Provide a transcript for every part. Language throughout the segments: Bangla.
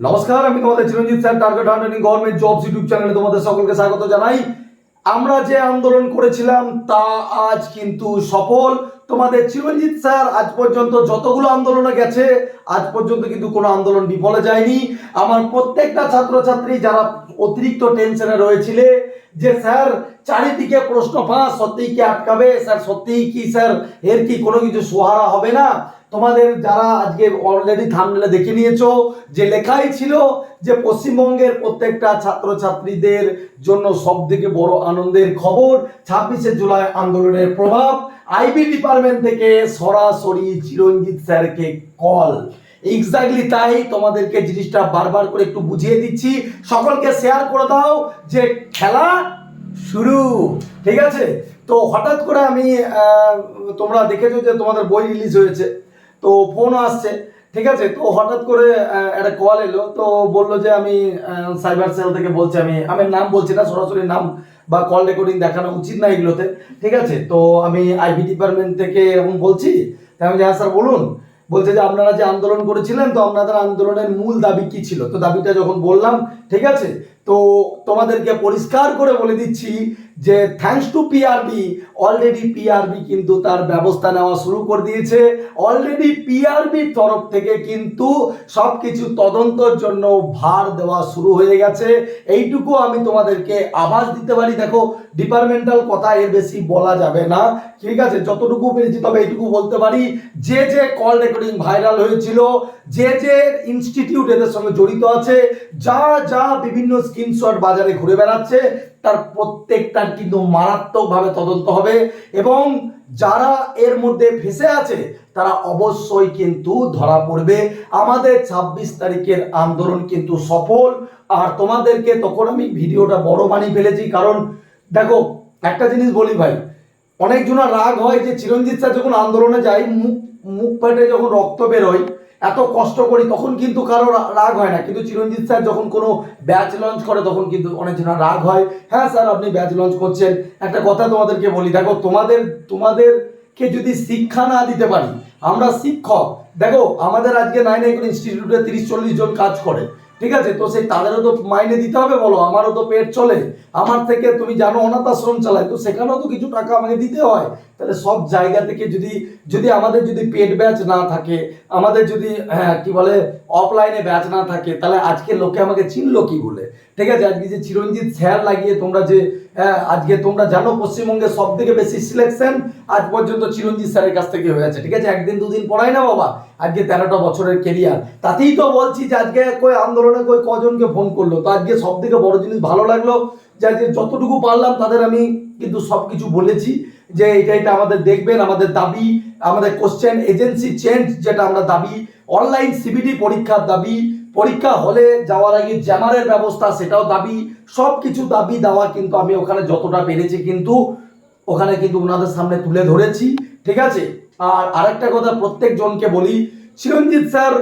নমস্কার, আমি তোমাদের চিরঞ্জিত স্যার টার্গেট হান্ড্রেডিং গভর্নমেন্ট জবস ইউটিউব চ্যানেলে তোমাদের সকলকে স্বাগত জানাই। আমরা যে আন্দোলন করেছিলাম, তা আজ কিন্তু সফল। তোমাদের চিরঞ্জিত স্যার, আজ পর্যন্ত যতগুলো আন্দোলনে গেছে, আজ পর্যন্ত কিন্তু কোনো আন্দোলন বিফলে যায়নি। আমার প্রত্যেকটা ছাত্রছাত্রী যারা অতিরিক্ত টেনশনে রয়েছিলে, যে স্যার, চারিদিকে প্রশ্ন ফাঁস, সত্যিই কি আটকাবে? স্যার, সত্যিই কি, স্যার, এর কি কোনো কিছু সোহারা হবে না? তোমাদের যারা আজকে অলরেডি থামনেলে দেখে নিয়েছো, যে লেখাই ছিল যে পশ্চিমবঙ্গের প্রত্যেকটা ছাত্রছাত্রীদের জন্য সব থেকে বড় আনন্দের খবর, ছাব্বিশে জুলাই আন্দোলনের প্রভাব, আইবি ডিপার্টমেন্ট থেকে সরাসরি চিরঞ্জিত স্যারকে কল এক্স্যাক্টলি তাই তোমাদেরকে জিনিসটা বারবার করে একটু বুঝিয়ে দিচ্ছি। সকলকে শেয়ার করে দাও যে খেলা শুরু। ঠিক আছে? তো হঠাৎ করে আমি তোমরা দেখেছ যে তোমাদের বই রিলিজ হয়েছে। তো ফোনও আসছে, ঠিক আছে? তো হঠাৎ করে একটা কল এলো, তো বলল যে আমি সাইবার সেল থেকে বলছি, আমি আমি নাম বলছি না, সরাসরি নাম বা কল রেকর্ডিং দেখানো উচিত না এগুলোতে, ঠিক আছে? তো আমি আইবি ডিপার্টমেন্ট থেকে এরকম বলছি, তা আমি হ্যাঁ স্যার, বলুন। বলছে যে, আপনারা যে আন্দোলন করেছিলেন, তো আপনাদের আন্দোলনের মূল দাবি কি ছিল? তো দাবিটা যখন বললাম, ঠিক আছে তো তোমাদেরকে পরিষ্কার করে বলে দিচ্ছি যে thanks to PRB already PRB কিন্তু তার ব্যবস্থা নেওয়া শুরু করে দিয়েছে। অলরেডি পিআরবির তরফ থেকে কিন্তু সব কিছু তদন্তর জন্য ভার দেওয়া শুরু হয়ে গেছে। এইটুকু আমি তোমাদেরকে আভাস দিতে পারি। দেখো ডিপার্টমেন্টাল কথা এর বেশি বলা যাবে না। ঠিক আছে, যতটুকু পেরেছি তবে এইটুকু বলতে পারি। যে যে কল রেকর্ডিং ভাইরাল হয়েছিল, যে যে ইনস্টিটিউট এদের সঙ্গে জড়িত আছে, যা যা বিভিন্ন স্ক্রিনশট বাজারে ঘুরে বেড়াচ্ছে, তার প্রত্যেকটার কিন্তু মারাত্মকভাবে তদন্ত হবে এবং যারা এর মধ্যে ফেসে আছে, তারা অবশ্যই কিন্তু ধরা পড়বে। আমাদের ছাব্বিশ তারিখের আন্দোলন কিন্তু সফল। আর তোমাদেরকে তখন আমি ভিডিওটা বড় বানিয়ে ফেলেছি, কারণ দেখো, একটা জিনিস বলি ভাই, অনেকজনের রাগ হয় যে চিরঞ্জিত স্যার যখন আন্দোলনে যায়, মুখ মুখ পেটে যখন রক্ত বেরোয় এত কষ্ট করি, তখন কিন্তু কারও রাগ হয় না। কিন্তু চিরঞ্জিত স্যার যখন কোনো ব্যাচ লঞ্চ করে, তখন কিন্তু অনেকজনের রাগ হয়। হ্যাঁ স্যার, আপনি ব্যাচ লঞ্চ করছেন। একটা কথা তোমাদেরকে বলি, দেখো, তোমাদের, তোমাদেরকে যদি শিক্ষা না দিতে পারি, আমরা শিক্ষক। দেখো, আমাদের আজকে নাইন এখন ইনস্টিটিউটে তিরিশ চল্লিশ জন কাজ করে। ঠিক আছে? তো সেই তাদেরও তো মাইনে দিতে হবে বলো, আমারও তো পেট চলে। আমার থেকে তুমি জানো অনাথ আশ্রম চালায়, তো সেখানেও তো কিছু টাকা আমাকে দিতে হয়। তাহলে সব জায়গা থেকে যদি যদি আমাদের যদি পেট ব্যাচ না থাকে, আমাদের যদি হ্যাঁ কি বলে অফলাইনে ব্যাচ না থাকে, তাহলে আজকে লোকে আমাকে চিনলো কি বলে? ঠিক আছে আজকে যে চিরঞ্জিত স্যার লাগিয়ে তোমরা যে হ্যাঁ, আজকে তোমরা জানো পশ্চিমবঙ্গে সব থেকে বেশি সিলেকশন আজ পর্যন্ত চিরঞ্জিত স্যারের কাছ থেকে হয়েছে ঠিক আছে? একদিন দুদিন পড়াই না বাবা? আজকে তেরোটা বছরের কেরিয়ার তাতেই তো বলছি যে আজকে কই আন্দোলনে কই কজনকে ফোন করল? তো আজকে সব থেকে বড় জিনিস ভালো লাগল যে আজকে যতটুকু পারলাম তাদের আমি কিন্তু সব কিছু বলেছি যে এটা এটা আমাদের দেখবেন আমাদের দাবি আমাদের কোশ্চেন এজেন্সি চেঞ্জ যেটা আমরা দাবি অনলাইন সিবিডি পরীক্ষার দাবি পরীক্ষা হলে যাওয়ার আগে জ্যামারের ব্যবস্থা, সেটাও দাবি সব কিছু দাবি দেওয়া কিন্তু আমি ওখানে যতটা পেরেছি কিন্তু ওখানে কিন্তু ওনাদের সামনে তুলে ধরেছি, ঠিক আছে? আর আরেকটা কথা প্রত্যেকজনকে বলি চিরঞ্জিত স্যার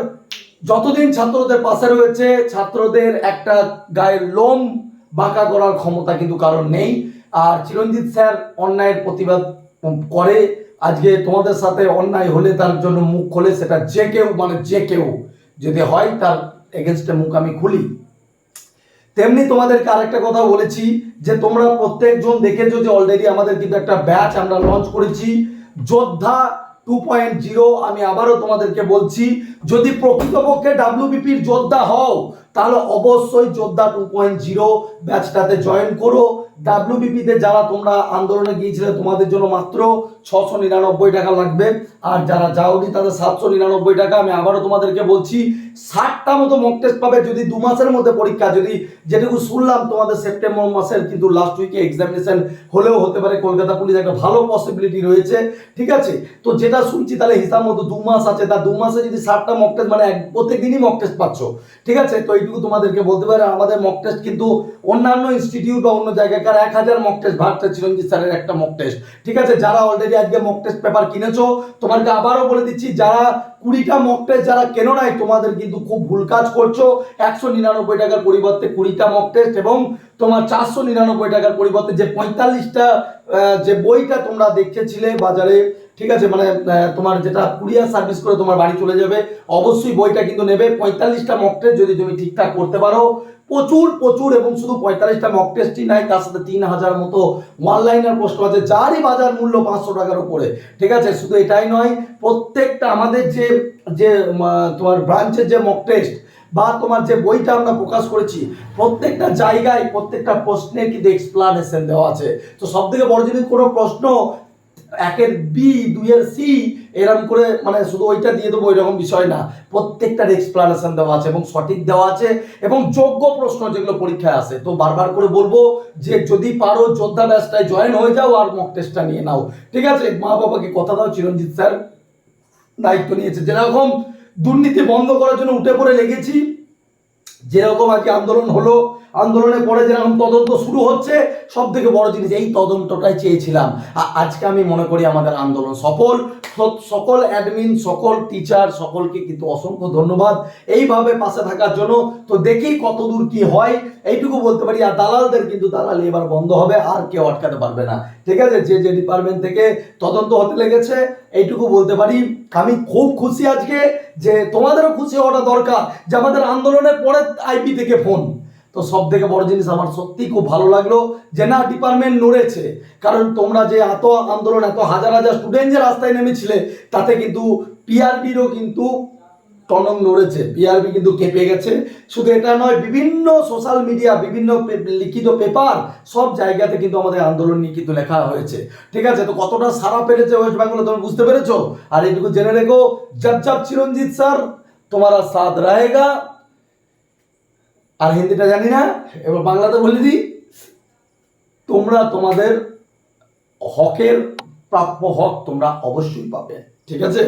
যতদিন ছাত্রদের পাশে রয়েছে, ছাত্রদের একটা গায়ের লোম বাঁকা করার ক্ষমতা কিন্তু কারণ নেই। আর চিরঞ্জিত স্যার অন্যায়ের প্রতিবাদ করে, আজকে তোমাদের সাথে অন্যায় হলে তার জন্য মুখ খোলে, সেটা যে কেউ মানে যে কেউ যদি হয় তার এগেনস্টে মুখ আমি খুলি। তেমনি তোমাদেরকে আরেকটা কথা বলেছি যে তোমরা প্রত্যেকজন দেখেছ যে অলরেডি আমাদের কিন্তু একটা ব্যাচ আমরা লঞ্চ করেছি। যোদ্ধা টু পয়েন্ট জিরো আমি আবারও তোমাদেরকে বলছি, যদি প্রকৃতপক্ষে ডাব্লিউবিপির যোদ্ধা হও তাহলে অবশ্যই যোদ্ধা টু পয়েন্ট জিরো ব্যাচটাতে জয়েন করো। ডাব্লিউবিপিতে যারা তোমরা আন্দোলনে গিয়েছিলে, তোমাদের জন্য মাত্র ছশো নিরানব্বই টাকা লাগবে। আর যারা যাওনি, তাদের সাতশো নিরানব্বই টাকা। আমি আবারও তোমাদেরকে বলছি, ষাটটা মতো মক টেস্ট পাবে যদি দু মাসের মধ্যে পরীক্ষা। যদি যেটুকু শুনলাম, তোমাদের সেপ্টেম্বর মাসের, কিন্তু লাস্ট উইকে এক্সামিনেশন হলেও হতে পারে। কলকাতা পুলিশ একটা ভালো পসিবিলিটি রয়েছে। ঠিক আছে? তো যেটা শুনছি, তাহলে হিসাব মতো দু মাস আছে। তার দু মাসে যদি ষাটটা মক টেস্ট মানে প্রত্যেক দিনই মক টেস্ট পাচ্ছ। ঠিক আছে? তো এইটুকু তোমাদেরকে বলতে পারে, আমাদের মক টেস্ট কিন্তু অন্যান্য ইনস্টিটিউট বা অন্য জায়গাকার এক হাজার মক টেস্ট ভারতের চিরঞ্জিত স্যারের একটা মক টেস্ট ঠিক আছে, যারা অলরেডি আজকে মক টেস্ট পেপার কিনেছো, তোমাদেরকে আবারও বলে দিচ্ছি, যারা কুড়িটা মক টেস্ট যারা কেনো নাই, তোমাদের কিন্তু খুব ভুল কাজ করছ। একশো নিরানব্বই টাকার পরিবর্তে কুড়িটা মক টেস্ট এবং তোমার চারশো নিরানব্বই টাকার পরিবর্তে যে পঁয়তাল্লিশটা যে বইটা তোমরা দেখেছিলে বাজারে ঠিক আছে মানে তোমার যেটা কুরিয়ার সার্ভিস করে তোমার বাড়ি চলে যাবে, অবশ্যই বইটা কিন্তু নেবে। পঁয়তাল্লিশটা মক টেস্ট যদি তুমি ঠিকঠাক করতে পারো। প্রচুর প্রচুর এবং শুধু পঁয়তাল্লিশটা মক টেস্টই নাই, তার সাথে তিন হাজার মতো অনলাইনের প্রশ্ন আছে, যারই বাজার মূল্য পাঁচশো টাকার উপরে। ঠিক আছে, শুধু এটাই নয়, প্রত্যেকটা আমাদের যে যে তোমার ব্রাঞ্চের যে মক টেস্ট বা তোমার যে বইটা আমরা প্রকাশ করেছি, প্রত্যেকটা জায়গায় প্রত্যেকটা প্রশ্নের কিন্তু এক্সপ্লানেশন দেওয়া আছে। তো সব থেকে বড় জিনিস কোনো প্রশ্ন একের বি দুইয়ের সি এরকম করে মানে শুধু ওইটা দিয়ে দেবো এরকম বিষয় না। প্রত্যেকটার এক্সপ্লানেশন দেওয়া আছে এবং সঠিক দেওয়া আছে এবং যোগ্য প্রশ্ন যেগুলো পরীক্ষায় আসে তো বারবার করে বলব যে যদি পারো যোদ্ধা ব্যাচটায় জয়েন হয়ে যাও আর মক টেস্টটা নিয়ে নাও। ঠিক আছে? মা বাবাকে কথা দাও, চিরঞ্জিত স্যার। দায়িত্ব নিয়েছে। যেরকম দুর্নীতি বন্ধ করার জন্য উঠে পড়ে লেগেছি, যেরকম আজকে আন্দোলন হলো আন্দোলনের পরে যেরকম তদন্ত শুরু হচ্ছে সব থেকে বড় জিনিস, এই তদন্তটাই চেয়েছিলাম। আজকে আমি মনে করি আমাদের আন্দোলন সফল। সকল অ্যাডমিন সকল টিচার সকলকে কিন্তু অসংখ্য ধন্যবাদ এইভাবে পাশে থাকার জন্য। তো দেখি কতদূর কি হয়, এইটুকু বলতে পারি। আর দালালদের কিন্তু দালাল এবার বন্ধ হবে, আর কেউ আটকাতে পারবে না। ঠিক আছে? যে যে ডিপার্টমেন্ট থেকে তদন্ত হতে লেগেছে, এইটুকু বলতে পারি। আমি খুব খুশি আজকে যে তোমাদেরও খুশি হওয়াটা দরকার, যে আমাদের আন্দোলনের পরে আইপি থেকে ফোন তো সব থেকে বড় জিনিস আমার সত্যিই খুব ভালো লাগল যে না ডিপার্টমেন্ট নড়েছে। কারণ তোমরা যে এত আন্দোলন, এত হাজার হাজার স্টুডেন্ট যে রাস্তায় নেমেছিলে, তাতে কিন্তু পিআরবিরও কিন্তু টনক নড়েছে। পিআরবি কিন্তু কেঁপে গেছে। শুধু এটা নয়, বিভিন্ন সোশ্যাল মিডিয়া বিভিন্ন লিখিত পেপার সব জায়গাতে কিন্তু আমাদের আন্দোলন নিয়ে কিন্তু লেখা হয়েছে। ঠিক আছে? তো কতটা সারা পেরেছে ওয়েস্ট বেঙ্গলে তুমি বুঝতে পেরেছ? আর এটুকু জেনে রেখো জব জব চিরঞ্জিত স্যার, তোমারা সাদ রায়গা আর হিন্দিটা জানি না, এবার বাংলাতে বলে দিই। তোমরা তোমাদের হকের প্রাপ্য হক তোমরা অবশ্যই পাবে, ঠিক আছে?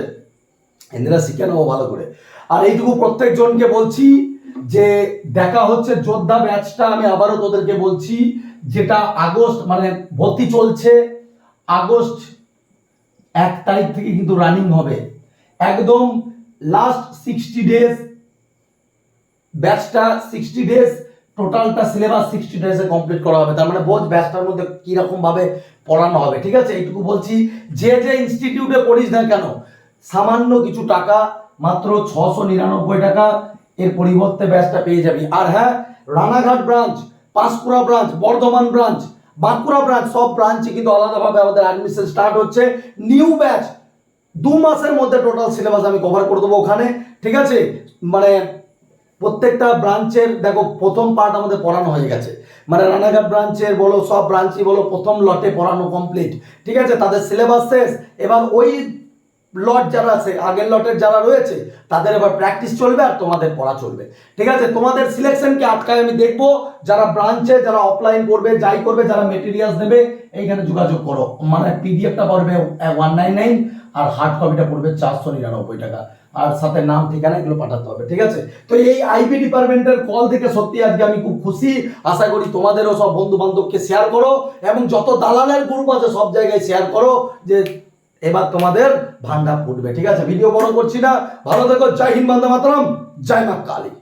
হিন্দিটা শিখে নেব ভালো করে। আর এইটুকু প্রত্যেকজনকে বলছি যে, দেখা হচ্ছে যোদ্ধা ব্যাচটা আমি আবারও তোদেরকে বলছি, যেটা আগস্ট মানে ভর্তি চলছে, আগস্ট এক তারিখ থেকে কিন্তু রানিং হবে। একদম লাস্ট সিক্সটি ডেজ ব্যাচটা সিক্সটি ডেজ টোটালটা সিলেবাস সিক্সটি ডেজে কমপ্লিট করা হবে। তার মানে বোঝ ব্যাচটার মধ্যে কীরকমভাবে পড়ানো হবে, ঠিক আছে? এইটুকু বলছি, যে যে ইনস্টিটিউটে পড়িস না কেন, সামান্য কিছু টাকা, মাত্র ছশো নিরানব্বই টাকা, এর পরিবর্তে ব্যাচটা পেয়ে যাবি। আর হ্যাঁ Ranaghat branch Panskura branch Bardhaman branch Bankura branch সব ব্রাঞ্চে কিন্তু আলাদাভাবে আমাদের অ্যাডমিশন স্টার্ট হচ্ছে। নিউ ব্যাচ দু মাসের মধ্যে টোটাল সিলেবাস আমি কভার করে দেবো ওখানে, ঠিক আছে? মানে প্রত্যেকটা ব্রাঞ্চের, দেখো, প্রথম পার্ট আমাদের পড়ানো হয়ে গেছে। মানে রানাঘাট ব্রাঞ্চের বলো, সব ব্রাঞ্চই বলো, প্রথম লটে পড়ানো কমপ্লিট ঠিক আছে? তাদের সিলেবাস শেষ। এবার ওই লট যারা আছে, আগের লটের যারা রয়েছে, তাদের এবার প্র্যাকটিস চলবে আর তোমাদের পড়া চলবে। ঠিক আছে? তোমাদের সিলেকশনকে আটকায় আমি দেখব। যারা ব্রাঞ্চে, যারা অফলাইন করবে, যাই করবে, যারা মেটেরিয়ালস নেবে, এইখানে যোগাযোগ করো। মানে পিডিএফটা পড়বে ওয়ান নাইন নাইন আর হার্ড কপিটা পড়বে চারশো নিরানব্বই টাকা। আর সাথে নাম, ঠিকানা এগুলো পাঠাতে হবে, ঠিক আছে? তো এই আইপি ডিপার্টমেন্টের কল থেকে সত্যি আজকে আমি খুব খুশি। আশা করি তোমাদেরও সব বন্ধু বান্ধবকে শেয়ার করো এবং যত দালালের গ্রুপ আছে সব জায়গায় শেয়ার করো যে এবার তোমাদের ভান্ডার ফুটবে, ঠিক আছে? ভিডিও বড় করছি না। ভালো থেকো, জয় হিন্দ বান্ধব মাতরম, জয় মা কালী।